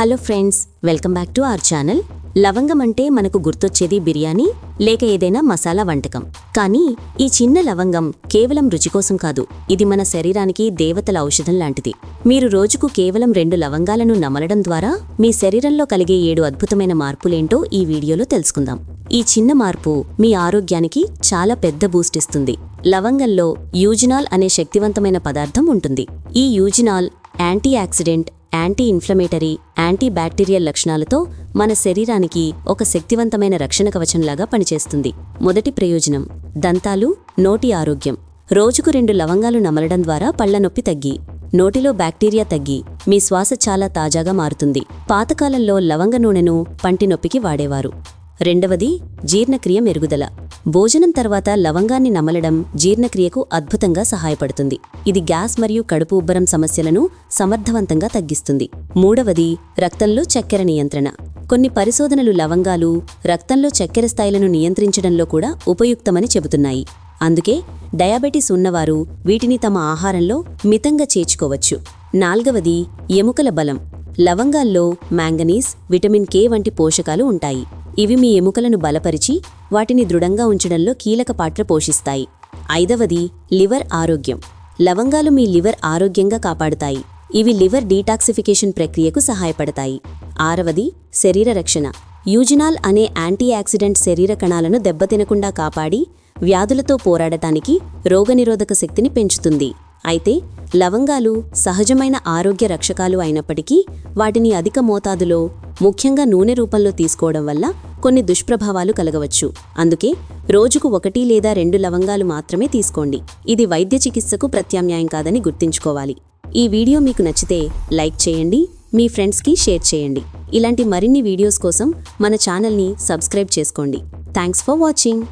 Hello friends welcome back to our channel. లవంగం అంటే మనకు గుర్తొచ్చేది బిర్యానీ లేక ఏదైనా మసాలా వంటకం. కానీ ఈ చిన్న లవంగం కేవలం రుచి కోసం కాదు ఇది మన శరీరానికి దేవతల ఔషధం లాంటిది. మీరు రోజుకు కేవలం రెండు లవంగాలను నమలడం ద్వారా మీ శరీరంలో కలిగే ఏడు అద్భుతమైన మార్పులేంటో ఈ వీడియోలో తెలుసుకుందాం. ఈ చిన్న మార్పు మీ ఆరోగ్యానికి చాలా పెద్ద బూస్ట్ ఇస్తుంది. లవంగంలో యూజినాల్ అనే శక్తివంతమైన పదార్థం ఉంటుంది. ఈ eugenol anti oxidant anti inflammatory antibacterial లక్షణాలతో మన శరీరానికి ఒక శక్తివంతమైన రక్షణ కవచంలాగా పనిచేస్తుంది. మొదటి ప్రయోజనం దంతాలు నోటి ఆరోగ్యం. రోజుకు రెండు లవంగాలు నమలడం ద్వారా పళ్ళ నొప్పి తగ్గి నోటిలో బ్యాక్టీరియా తగ్గి మీ శ్వాస చాలా తాజాగా మారుతుంది. పాతకాలంలో లవంగ నూనెను పంటి నొప్పికి వాడేవారు. రెండవది జీర్ణక్రియ మెరుగుదల. భోజనం తర్వాత లవంగాన్ని నమలడం జీర్ణక్రియకు అద్భుతంగా సహాయపడుతుంది. ఇది గ్యాస్ మరియు కడుపు ఉబ్బరం సమస్యలను సమర్థవంతంగా తగ్గిస్తుంది. మూడవది రక్తంలో చక్కెర నియంత్రణ. కొన్ని పరిశోధనలు లవంగాలు రక్తంలో చక్కెర స్థాయిలను నియంత్రించడంలో కూడా ఉపయుక్తమని చెబుతున్నాయి. అందుకే డయాబెటీస్ ఉన్నవారు వీటిని తమ ఆహారంలో మితంగా చేర్చుకోవచ్చు. నాల్గవది ఎముకల బలం. లవంగాల్లో మ్యాంగనీస్ విటమిన్ కే వంటి పోషకాలు ఉంటాయి. ఇవి మీ ఎముకలను బలపరిచి వాటిని దృఢంగా ఉంచడంలో కీలక పాత్ర పోషిస్తాయి. ఐదవది లివర్ ఆరోగ్యం. లవంగాలు మీ లివర్ ఆరోగ్యంగా కాపాడుతాయి. ఇవి లివర్ డీటాక్సిఫికేషన్ ప్రక్రియకు సహాయపడతాయి. ఆరవది శరీర రక్షణ. యూజినాల్ అనే యాంటీ ఆక్సిడెంట్ శరీర కణాలను దెబ్బతినకుండా కాపాడి వ్యాధులతో పోరాడటానికి రోగనిరోధక శక్తిని పెంచుతుంది. అయితే లవంగాలు సహజమైన ఆరోగ్య రక్షకాలు అయినప్పటికీ వాటిని అధిక మోతాదులో ముఖ్యంగా నూనె రూపంలో తీసుకోవడం వల్ల కొన్ని దుష్ప్రభావాలు కలగవచ్చు. అందుకే రోజుకు ఒకటి లేదా రెండు లవంగాలు మాత్రమే తీసుకోండి. ఇది వైద్య చికిత్సకు ప్రత్యామ్నాయం కాదని గుర్తుంచుకోవాలి. ఈ వీడియో మీకు నచ్చితే లైక్ చేయండి మీ ఫ్రెండ్స్కి షేర్ చేయండి. ఇలాంటి మరిన్ని వీడియోస్ కోసం మన ఛానల్ని సబ్స్క్రైబ్ చేసుకోండి. Thanks for watching.